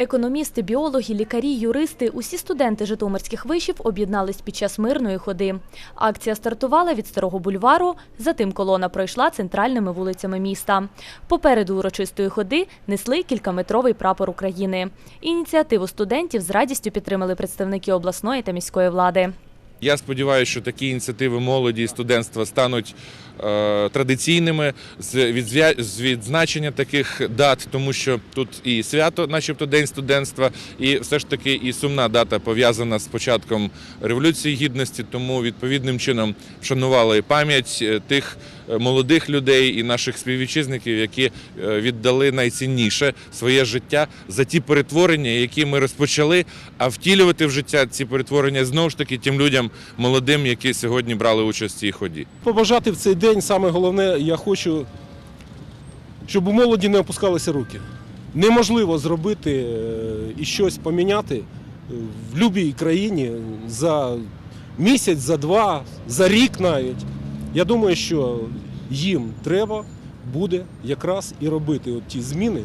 Економісти, біологи, лікарі, юристи – усі студенти житомирських вишів об'єднались під час мирної ходи. Акція стартувала від Старого бульвару, затим колона пройшла центральними вулицями міста. Попереду урочистої ходи несли кількаметровий прапор України. Ініціативу студентів з радістю підтримали представники обласної та міської влади. Я сподіваюся, що такі ініціативи молоді і студентства стануть традиційними з, відзначення таких дат, тому що тут і свято, начебто День студентства, і все ж таки і сумна дата пов'язана з початком Революції Гідності. Тому відповідним чином вшанували пам'ять е, тих е, молодих людей і наших співвітчизників, які е, віддали найцінніше своє життя за ті перетворення, які ми розпочали, а втілювати в життя ці перетворення знову ж таки тим людям молодим, які сьогодні брали участь в цій ході. Побажати в цей день саме головне, я хочу, щоб у молоді не опускалися руки. Неможливо зробити е, і щось поміняти е, в будь-якій країні за місяць, за два, за рік навіть. Я думаю, що їм треба буде якраз і робити от ті зміни,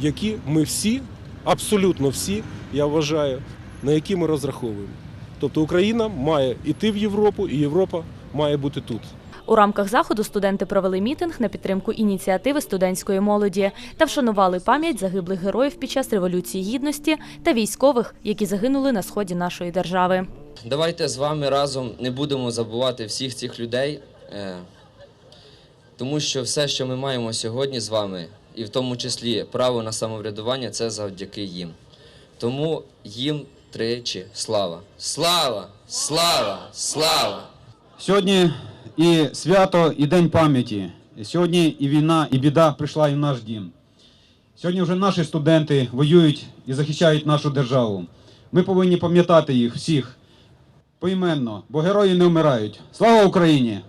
які ми всі, абсолютно всі, я вважаю, на які ми розраховуємо. Тобто Україна має йти в Європу, і Європа має бути тут. У рамках заходу студенти провели мітинг на підтримку ініціативи студентської молоді та вшанували пам'ять загиблих героїв під час Революції Гідності та військових, які загинули на сході нашої держави. Давайте з вами разом не будемо забувати всіх цих людей, е, тому що все, що ми маємо сьогодні з вами, і в тому числі право на самоврядування, це завдяки їм. Тому їм тричі слава. Слава! Слава! Слава! Сьогодні і свято, і День пам'яті. Сьогодні і війна, і біда прийшла і в наш дім. Сьогодні вже наші студенти воюють і захищають нашу державу. Ми повинні пам'ятати їх всіх поіменно, бо герої не вмирають. Слава Україні!